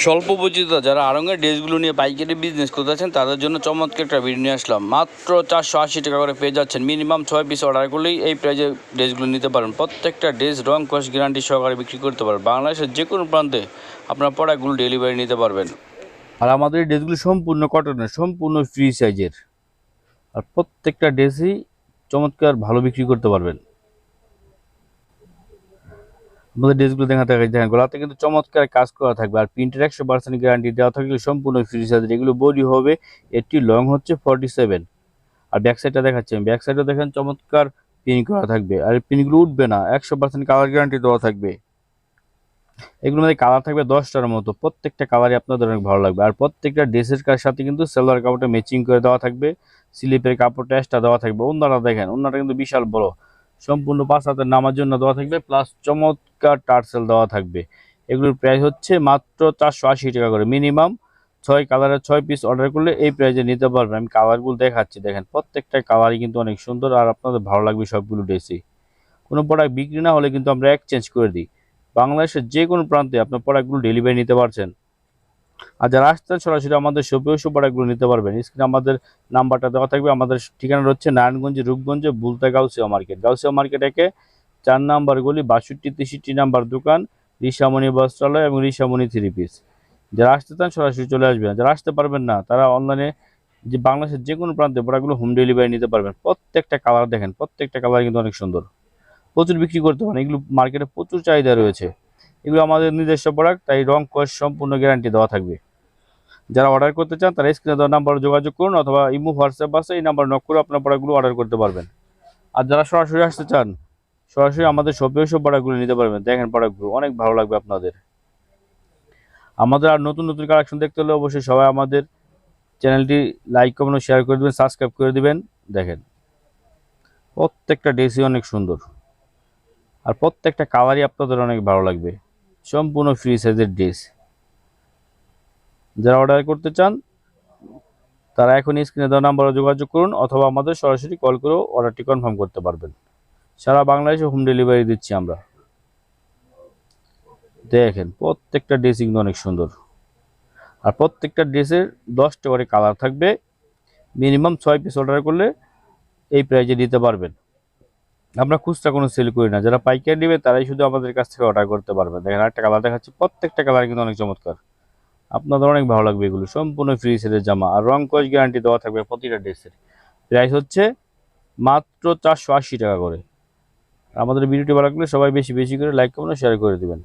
স্বল্প পরিচিত যারা আরঙের ড্রেসগুলো নিয়ে পাইকারি বিজনেস করতে আছেন তাদের জন্য চমৎকার একটা ভিডিও নিয়ে আসলাম। মাত্র চারশো আশি টাকা করে পেয়ে যাচ্ছেন। মিনিমাম ছয় পিস অর্ডার করলেই এই প্রাইজে ড্রেসগুলো নিতে পারেন। প্রত্যেকটা ড্রেস রং কস গ্যারান্টি সহকারে বিক্রি করতে পারেন বাংলাদেশের যে কোনো প্রান্তে আপনার প্রোডাক্টগুলো ডেলিভারি নিতে পারবেন। আর আমাদের এই ড্রেসগুলো সম্পূর্ণ কটনের সম্পূর্ণ ফ্রি সাইজের আর প্রত্যেকটা ড্রেসই চমৎকার ভালো বিক্রি করতে পারবেন। আমাদের ড্রেসগুলো দেখাতে থাকে দেখেন, গোলাতে কিন্তু চমৎকার কাজ করা থাকবে। আর প্রিন্টের একশো পার্সেন্ট গ্যারান্টি দেওয়া থাকলে সম্পূর্ণ ফ্রি সাইজের এগুলো বডি হবে এটি লং হচ্ছে ফর্টি সেভেন আর ব্যাক সাইডটা দেখাচ্ছি ব্যাক সাইডে দেখেন, চমৎকার প্রিন্ট করা থাকবে। আর প্রিন্টগুলো উঠবে না, একশো পার্সেন্ট কালার গ্যারান্টি দেওয়া থাকবে। এগুলোর মধ্যে কালার থাকবে দশটার মতো। প্রত্যেকটা কালারই আপনাদের অনেক ভালো লাগবে। আর প্রত্যেকটা ড্রেসের সাথে কিন্তু সেলোয়ার কাপড়টা ম্যাচিং করে দেওয়া থাকবে। স্লিপের কাপড় এক্সট্রা দেওয়া থাকবে। অন্যরা দেখেন অন্যটা কিন্তু বিশাল বড়। সম্পূর্ণ পাঁচ হাতের নামার জন্য দেওয়া থাকবে প্লাস চমৎকার টার্সেল দেওয়া থাকবে। এগুলোর প্রাইস হচ্ছে মাত্র চারশো আশি টাকা করে। মিনিমাম ছয় কালারের ছয় পিস অর্ডার করলে এই প্রাইসে নিতে পারবেন আমি কালারগুলো দেখাচ্ছি, দেখেন। প্রত্যেকটা কালারই কিন্তু অনেক সুন্দর আর আপনাদের ভালো লাগবে সবগুলো ড্রেসই কোনো প্রোডাক্ট বিক্রি না হলে কিন্তু আমরা এক্সচেঞ্জ করে দিই। বাংলাদেশের যে কোনো প্রান্তে আপনার প্রোডাক্টগুলো ডেলিভারি নিতে পারছেন। আর যারা আসতেন সরাসরি আমাদের শপেও সব প্রোডাক্টগুলো নিতে পারবেন। স্ক্রিনে আমাদের নাম্বারটা দেওয়া থাকবে। আমাদের ঠিকানা হচ্ছে নারায়ণগঞ্জ, রূপগঞ্জে, বুলতা গাউসিয়া মার্কেট। গাউসিয়া মার্কেট একে চার নাম্বার গলি, বাষট্টি, তেষট্টি নাম্বার দোকান, ঋষামণি বস্ত্রালয় এবং ঋষামণি থ্রি পিস। যারা আসতে চান সরাসরি চলে আসবেন। যারা আসতে পারবেন না, তারা অনলাইনে যে বাংলাদেশের যে কোনো প্রান্তে প্রোডাক্টগুলো হোম ডেলিভারি নিতে পারবেন। প্রত্যেকটা কালার দেখেন, প্রত্যেকটা কালার কিন্তু অনেক সুন্দর। প্রচুর বিক্রি করতে পারেন। এগুলো মার্কেটে প্রচুর চাহিদা রয়েছে। এগুলো আমাদের নিজস্ব প্রোডাক্ট তাই রং কস সম্পূর্ণ গ্যারান্টি দেওয়া থাকবে। যারা অর্ডার করতে চান, তারা স্ক্রিনে দেওয়া নাম্বারে যোগাযোগ করুন অথবা ইমো হোয়াটসঅ্যাপ আছে এই নাম্বার নক করে আপনার প্রোডাক্টগুলো অর্ডার করতে পারবেন। আর যারা সরাসরি আসতে চান, সরাসরি আমাদের শপেও সব প্রোডাক্টগুলো নিতে পারবেন। দেখেন প্রোডাক্টগুলো অনেক ভালো লাগবে আপনাদের। আমাদের আর নতুন নতুন কালেকশন দেখতে হলে অবশ্যই সবাই আমাদের চ্যানেলটি লাইক কমেন্ট শেয়ার করে দেবেন সাবস্ক্রাইব করে দেবেন। দেখেন, প্রত্যেকটা ড্রেসই অনেক সুন্দর। আর প্রত্যেকটা কালারই আপনাদের অনেক ভালো লাগবে। সম্পূর্ণ ফ্রি সাইজের ড্রেস যারা অর্ডার করতে চান, তারা এখন স্ক্রিনে দেওয়া নাম্বারে যোগাযোগ করুন অথবা আমাদের সরাসরি কল করেও অর্ডারটি কনফার্ম করতে পারবেন। সারা বাংলাদেশে হোম ডেলিভারি দিচ্ছি আমরা। দেখেন, প্রত্যেকটা ড্রেস কিন্তু অনেক সুন্দর। আর প্রত্যেকটা ড্রেসের দশটা করে কালার থাকবে। মিনিমাম ছয় পিস অর্ডার করলে এই প্রাইজে দিতে পারবেন। আমরা খুচরা কোনো সেল করি না। যারা পাইকারি নেবে, তারাই শুধু আমাদের কাছ থেকে অর্ডার করতে পারবে। দেখেন একটা কালার দেখাচ্ছি, প্রত্যেকটা কালার কিন্তু অনেক চমৎকার। আপনাদের অনেক ভালো লাগবে এগুলো। সম্পূর্ণ ফ্রি সেলের জামা। আর রং কস গ্যারান্টি দেওয়া থাকবে প্রতিটা ড্রেসের প্রাইস হচ্ছে মাত্র চারশো আশি টাকা করে। আমাদের ভিডিওটি ভালো লাগলে সবাই বেশি বেশি করে লাইক করবেন শেয়ার করে দিবেন।